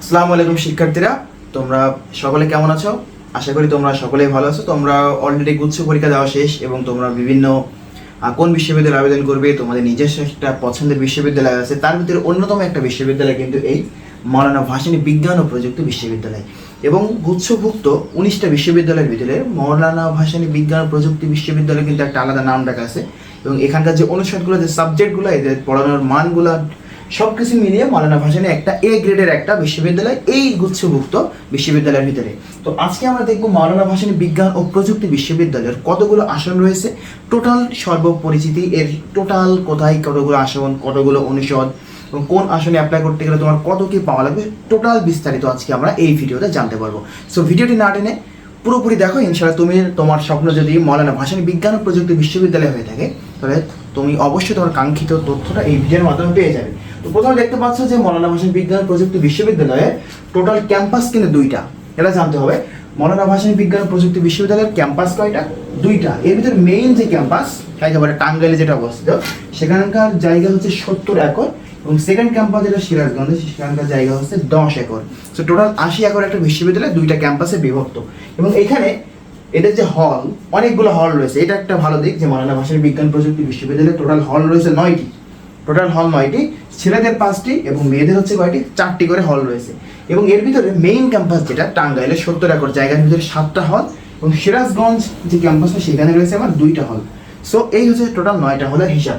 আসসালামু আলাইকুম শিক্ষার্থীরা, তোমরা সকলে কেমন আছো? আশা করি তোমরা সকলেই ভালো আছো। তোমরা অলরেডি গুচ্ছ পরীক্ষা দেওয়া শেষ এবং তোমরা বিভিন্ন কোন বিশ্ববিদ্যালয়ে আবেদন করবে, তোমাদের নিজস্ব একটা পছন্দের বিশ্ববিদ্যালয় আছে, তার ভিতরে অন্যতম একটা বিশ্ববিদ্যালয় কিন্তু এই মৌলানা ভাসানী বিজ্ঞান ও প্রযুক্তি বিশ্ববিদ্যালয়। এবং গুচ্ছভুক্ত উনিশটা বিশ্ববিদ্যালয়ের ভিতরে মৌলানা ভাসানী বিজ্ঞান ও প্রযুক্তি বিশ্ববিদ্যালয় কিন্তু একটা আলাদা নাম ডাকা আছে। এবং এখানকার যে অনুষদগুলো, যে সাবজেক্টগুলো এদের পড়ানোর মানগুলো সব কিছু মিলিয়ে মৌলানা ভাসানী একটা এ গ্রেডের একটা বিশ্ববিদ্যালয় এই গুচ্ছভুক্ত বিশ্ববিদ্যালয়ের ভিতরে। তো আজকে আমরা দেখব মৌলানা ভাসানী বিজ্ঞান ও প্রযুক্তি বিশ্ববিদ্যালয়ের কতগুলো আসন রয়েছে টোটাল সর্বপরিচিতি এর টোটাল কোথায়, কতগুলো আসন, কতগুলো অনুষদ, এবং কোন আসনে অ্যাপ্লাই করতে গেলে তোমার কত কি পাওয়া লাগবে টোটাল বিস্তারিত আজকে আমরা এই ভিডিওতে জানতে পারব। সো ভিডিওটি না টেনে পুরোপুরি দেখো, ইনশাআল্লাহ তুমি, তোমার স্বপ্ন যদি মৌলানা ভাসানী বিজ্ঞান ও প্রযুক্তি বিশ্ববিদ্যালয় হয়ে থাকে, তাহলে তুমি অবশ্যই তোমার কাঙ্ক্ষিত তথ্যটা এই ভিডিওর মাধ্যমে পেয়ে যাবে। তো প্রথমে দেখতে পাচ্ছ যে মৌলানা ভাসানী বিজ্ঞান প্রযুক্তি বিশ্ববিদ্যালয়ে টোটাল ক্যাম্পাস কিন্তু দুইটা। এটা জানতে হবে। মৌলানা ভাসানী বিজ্ঞান প্রযুক্তি বিশ্ববিদ্যালয়ের ক্যাম্পাস কয়টা? দুইটা। এর ভিতরে মেইন যে ক্যাম্পাস একেবারে টাঙ্গাইলে যেটা অবস্থিত, সেখানকার জায়গা হচ্ছে সত্তর একর এবং সেকেন্ড ক্যাম্পাস যেটা সিরাজগঞ্জে সেখানকার জায়গা হচ্ছে দশ একর। সো টোটাল আশি একর একটা বিশ্ববিদ্যালয়, দুইটা ক্যাম্পাসে বিভক্ত। এবং এখানে এদের যে হল অনেকগুলো হল রয়েছে। এটা একটা ভালো দিক যে মৌলানা ভাষার বিজ্ঞান প্রযুক্তি বিশ্ববিদ্যালয়ে টোটাল হল রয়েছে নয়টি। টোটাল হল নয়টি, ছেলেদের পাঁচটি এবং মেয়েদের হচ্ছে কয়টি? চারটি করে হল রয়েছে। এবং এর ভিতরে মেইন ক্যাম্পাস যেটা, টাঙ্গাইলে সত্তর একর জায়গার ভিতরে সাতটা হল এবং সিরাজগঞ্জ যে ক্যাম্পাসটা সেখানে রয়েছে আমার দুইটা হল সো এই হচ্ছে টোটাল নয়টা হলের হিসাব।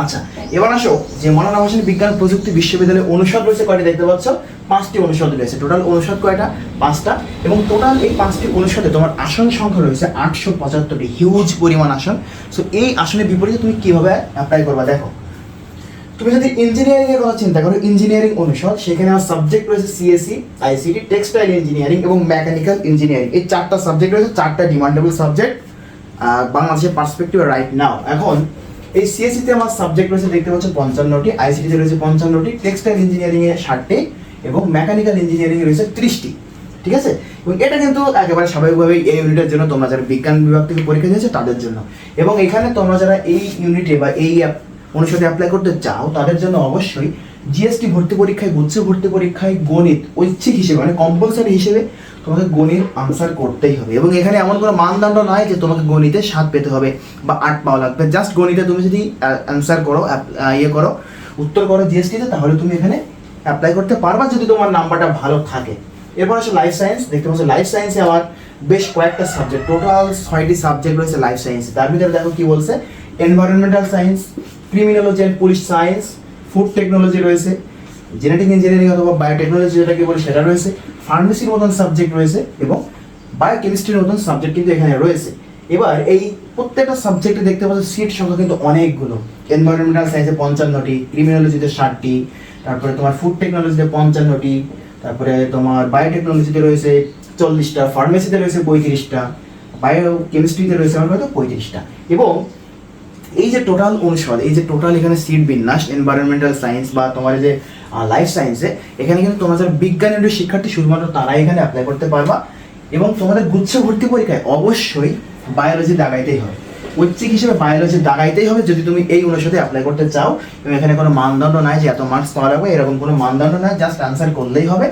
আচ্ছা এবার আসো, যে মৌলানা ভাসানী বিজ্ঞান প্রযুক্তি বিশ্ববিদ্যালয়ে অনুষদ রয়েছে কয়টি দেখতে পাচ্ছ? পাঁচটি অনুষদ রয়েছে। টোটাল অনুষদ কয়টা? পাঁচটা। এবং টোটাল এই পাঁচটি অনুষদে তোমার আসন সংখ্যা রয়েছে আটশো পঁচাত্তরটি। হিউজ পরিমাণ আসন। সো এই আসনের বিপরীতে তুমি কীভাবে অ্যাপ্লাই করবা? দেখো। তুমি যদি ইঞ্জিনিয়ারিং এর কথা চিন্তা করো ইঞ্জিনিয়ারিং অনুষদ, সেখানে আমার সাবজেক্ট রয়েছে সিএসসি আইসিটি টেক্সটাইল ইঞ্জিনিয়ারিং এবং মেকানিক্যাল ইঞ্জিনিয়ারিং এই চারটা সাবজেক্ট রয়েছে, চারটা ডিমান্ডেবল সাবজেক্ট বাংলাদেশের পার্সপেক্টিভ রাইট নাও এখন এই সিএসসিতে আমার সাবজেক্ট রয়েছে, দেখতে পাচ্ছ, পঞ্চান্নটি আইসিটিতে রয়েছে পঞ্চান্নটি টেক্সটাইল ইঞ্জিনিয়ারিং এ ষাটটি এবং মেকানিক্যাল ইঞ্জিনিয়ারিং এ রয়েছে ত্রিশটি। ঠিক আছে? এবং এটা কিন্তু একেবারে স্বাভাবিকভাবেই এই ইউনিটের জন্য তোমরা যারা বিজ্ঞান বিভাগ থেকে পরীক্ষা দিয়েছে, তাদের জন্য। এবং এখানে তোমরা যারা এই ইউনিটে বা এই অনুষদে অ্যাপ্লাই করতে চাও, তাদের জন্য অবশ্যই জিএসটি ভর্তি পরীক্ষায়, গুচ্ছ ভর্তি পরীক্ষায় গণিত, ঐচ্ছিক হিসেবে মানে কম্পালসারি হিসেবে তোমাকে গণিত আনসার করতেই হবে। এবং এখানে এমন কোনো মানদণ্ড নয় যে তোমাকে গণিতে সাত পেতে হবে বা আট পাওয়া লাগবে। জাস্ট গণিতে তুমি যদি অ্যান্সার করো ইয়ে করো, উত্তর করো জিএসটিতে তাহলে তুমি এখানে অ্যাপ্লাই করতে পারবা যদি তোমার নাম্বারটা ভালো থাকে। এরপর আসে লাইফ সায়েন্স দেখতে পাচ্ছ লাইফ সায়েন্সে আবার বেশ কয়েকটা সাবজেক্ট টোটাল ছয়টি সাবজেক্ট রয়েছে লাইফ সায়েন্সে তার ভিতরে দেখো কি বলছে environmental science criminology and police science food technology রয়েছে জেনেটিক ইঞ্জিনিয়ারিং অথবা বায়োটেকনোলজি যেটাকে বলে সেটা রয়েছে ফার্মেসির মতন সাবজেক্ট রয়েছে এবং বায়োকেমিস্ট্রির মতন সাবজেক্ট কিন্তু এখানে রয়েছে। এবার এই প্রত্যেকটা সাবজেক্টে দেখতে পাচ্ছ সিট সংখ্যা কিন্তু অনেকগুলো। এনভায়রনমেন্টাল সায়েন্সে পঞ্চান্নটি ক্রিমিনোলজিতে ষাটটি, তারপরে তোমার ফুড টেকনোলজিতে পঞ্চান্নটি, তারপরে তোমার বায়োটেকনোলজিতে রয়েছে চল্লিশটা ফার্মেসিতে রয়েছে পঁয়ত্রিশটা বায়ো কেমিস্ট্রিতে রয়েছে আমার হয়তো পঁয়ত্রিশটা। এবং এই যে টোটাল অনুষদ এই যে টোটাল এখানে সিট বিন্যাস এনভায়রনমেন্টাল সায়েন্স বা তোমার যে লাইফ সায়েন্সে এখানে কিন্তু তোমার যারা বিজ্ঞানের শিক্ষার্থী, শুধুমাত্র তারাই এখানে অ্যাপ্লাই করতে পারবা এবং তোমাদের গুচ্ছ ভর্তি পরীক্ষায় অবশ্যই বায়োলজি দাগাইতেই হবে। ঐচ্ছিক হিসেবে বায়োলজি দাগাইতেই হবে যদি তুমি এই অনুষদে অ্যাপ্লাই করতে চাও এবং এখানে কোনো মানদণ্ড নাই যে এত মার্কস পাওয়া লাগবে এরকম কোনো মানদণ্ড নাই জাস্ট আনসার করলেই হবে।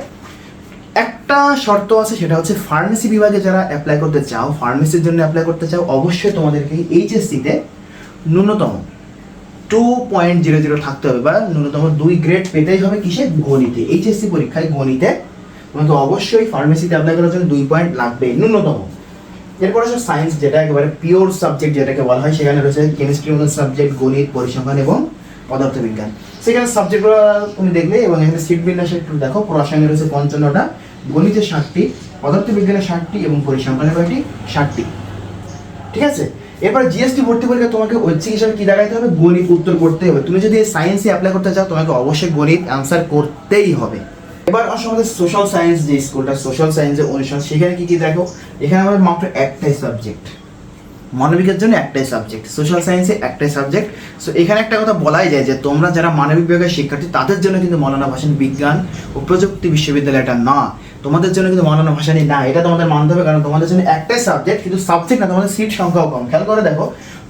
একটা শর্ত আছে, সেটা হচ্ছে ফার্মেসি বিভাগে যারা অ্যাপ্লাই করতে চাও ফার্মেসির জন্য অ্যাপ্লাই করতে চাও, অবশ্যই তোমাদেরকে এইচএসসিতে ন্যূনতম টু পয়েন্ট জিরো জিরো থাকতে হবে বা ন্যূনতম দুই গ্রেড পেতেই হবে কিসে? গণিতে এইচএসসি পরীক্ষায় গণিতে। তোমাকে অবশ্যই ফার্মেসিতে অ্যাপ্লাই করার জন্য দুই পয়েন্ট লাগবে, ন্যূনতম। এরপর আছে সায়েন্স যেটা একেবারে পিওর সাবজেক্ট যেটাকে বলা হয়, সেখানে রয়েছে কেমিস্ট্রি মতন সাবজেক্ট গণিত, পরিসংখ্যান এবং পদার্থবিজ্ঞান। সেখানে সাবজেক্টগুলো তুমি দেখলে এবং এখানে সিট বিন্যাসে একটু দেখো রসায়নে রয়েছে পঞ্চান্নটা। গণিতে ষাটটি, পদার্থবিজ্ঞানে ষাটটি এবং পরিসংখ্যানে কয়টি ষাটটি। ঠিক আছে? এরপরে জিএসটি ভর্তি পরীক্ষা, তোমাকে ঐচ্ছিক হিসাবে কি দেখাইতে হবে? গণিত উত্তর করতে হবে। তুমি যদি সায়েন্সে অ্যাপ্লাই করতে চাও, তোমাকে অবশ্যই গণিত অ্যান্সার করতেই হবে। এবার আসলে আমাদের সোশ্যাল সায়েন্স যে স্কুলটা সোশ্যাল সায়েন্সের অনুষদ সেখানে কি কি দেখো? এখানে আমাদের মাত্র একটাই সাবজেক্ট মানবিকের জন্য একটাই সাবজেক্ট সোশ্যাল সায়েন্সে একটাই সাবজেক্ট সো এখানে একটা কথা বলাই যায় যে, তোমরা যারা মানবিক বিভাগের শিক্ষার্থী, তাদের জন্য কিন্তু মৌলানা ভাসানী বিজ্ঞান ও প্রযুক্তি বিশ্ববিদ্যালয়টা না। তোমাদের জন্য কিন্তু মৌলানা ভাসানী না, এটা তোমাদের মানতে হবে, কারণ তোমাদের জন্য একটাই সাবজেক্ট কিন্তু সাবজেক্ট না, তোমাদের সিট সংখ্যাও কম। খেয়াল করে দেখো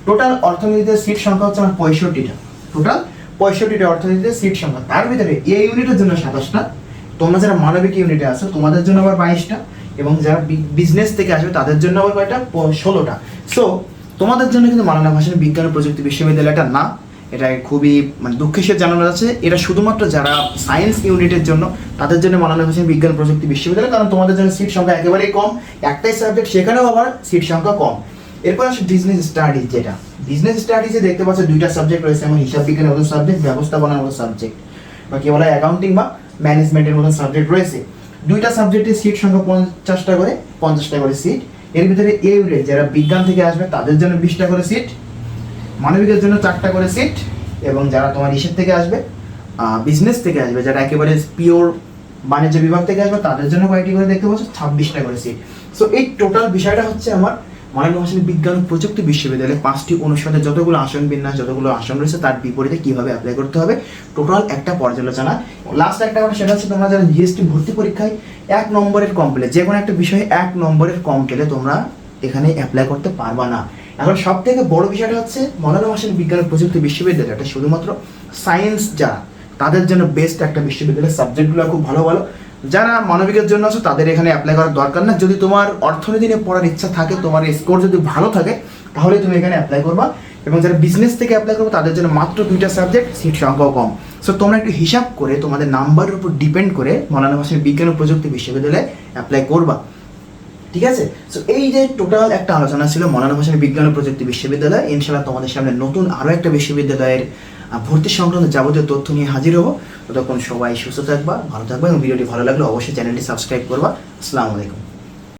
টোটাল অর্থনীতিতে সিট সংখ্যা হচ্ছে আমার পঁয়ষট্টিটা। টোটাল পঁয়ষট্টিটা অর্থনীতিতে সিট সংখ্যা। তার ভিতরে এই ইউনিটের জন্য সাতাশটা। তোমরা যারা মানবিক ইউনিটে আছো, তোমাদের জন্য আবার বাইশটা। এবং যারা বিজনেস থেকে আসবে, তাদের জন্য আবার কয়টা? ষোলোটা। সো তোমাদের জন্য কিন্তু মালানা ভাষণ বিজ্ঞান ও প্রযুক্তি বিশ্ববিদ্যালয়টা না। এটা খুবই মানে দুঃখের সাথে জানানো যাচ্ছে। এটা শুধুমাত্র যারা সায়েন্স ইউনিটের জন্য, তাদের জন্য মালানা হয়েছে বিজ্ঞান প্রযুক্তি বিশ্ববিদ্যালয়, কারণ তোমাদের জন্য সিট সংখ্যা একেবারেই কম। একটাই সাবজেক্ট সেখানেও আবার সিট সংখ্যা কম। এরপর আসে বিজনেস স্টাডিজ যেটা। বিজনেস স্টাডিজে দেখতে পাচ্ছ দুইটা সাবজেক্ট রয়েছে, যেমন হিসাব বিজ্ঞানের মতো সাবজেক্ট ব্যবস্থাপনার মতো সাবজেক্ট বা কি বলা অ্যাকাউন্টিং বা ম্যানেজমেন্টের মতো সাবজেক্ট রয়েছে। দুইটা সাবজেক্টের সিট সংখ্যা পঞ্চাশটা করে পঞ্চাশটা করে সিট এর ভিতরে এ ইউনিট যারা বিজ্ঞান থেকে আসবে, তাদের জন্য বিশটা করে সিট মানবিকের জন্য চারটা করে সিট এবং যারা তোমার হিসেব থেকে আসবে বিজনেস থেকে আসবে, যারা একেবারে পিওর বাণিজ্য বিভাগ থেকে আসবে, তাদের জন্য কয়েকটি করে দেখতে পাচ্ছ, ছাব্বিশটা করে সিট সো এই টোটাল বিষয়টা হচ্ছে আমার মানব ভাষণ বিজ্ঞান ও প্রযুক্তি বিশ্ববিদ্যালয়ে পাঁচটি অনুষদে যতগুলো আসন বিন্যাস, যতগুলো আসন রয়েছে, তার বিপরীতে কীভাবে অ্যাপ্লাই করতে হবে টোটাল একটা পর্যালোচনা। লাস্ট একটা কথা সেটা হচ্ছে তোমরা যারা জিএসটি ভর্তি পরীক্ষায়, এক নম্বরের কম পেলে যে কোনো একটা বিষয়ে এক নম্বরের কম পেলে তোমরা এখানে অ্যাপ্লাই করতে পারবা না। এখন সব থেকে বড় বিষয়টা হচ্ছে মনোরম ভাষণ বিজ্ঞান প্রযুক্তি বিশ্ববিদ্যালয়, এটা শুধুমাত্র সায়েন্স যারা তাদের জন্য বেস্ট একটা বিশ্ববিদ্যালয়ের সাবজেক্টগুলো খুব ভালো ভালো যারা মানবিকের জন্য আছে, তাদের এখানে অ্যাপ্লাই করার দরকার না যদি তোমার অর্থনীতি নিয়ে পড়ার ইচ্ছা থাকে, তোমার স্কোর যদি ভালো থাকে, তাহলে তুমি এখানে অ্যাপ্লাই করবা। এবং যারা বিজনেস থেকে অ্যাপ্লাই করবে, তাদের জন্য মাত্র দুইটা সাবজেক্ট সিট সংখ্যাও কম। সো তোমরা একটু হিসাব করে তোমাদের নাম্বারের উপর ডিপেন্ড করে মৌলানা ভাষণ বিজ্ঞান ও প্রযুক্তি বিশ্ববিদ্যালয়ে অ্যাপ্লাই করবা। ঠিক আছে? সো এই যে টোটাল একটা আলোচনা ছিল মৌলানা হোসেন বিজ্ঞান ও প্রযুক্তি বিশ্ববিদ্যালয় ইনশাল্লাহ তোমাদের সামনে নতুন আরও একটা বিশ্ববিদ্যালয়ের ভর্তি সংক্রান্ত যাবতীয় তথ্য নিয়ে হাজির হব। ততক্ষণ সবাই সুস্থ থাকবা, ভালো থাকবা এবং ভিডিওটি ভালো লাগলে অবশ্যই চ্যানেলটি সাবস্ক্রাইব করবা। আসসালামু আলাইকুম।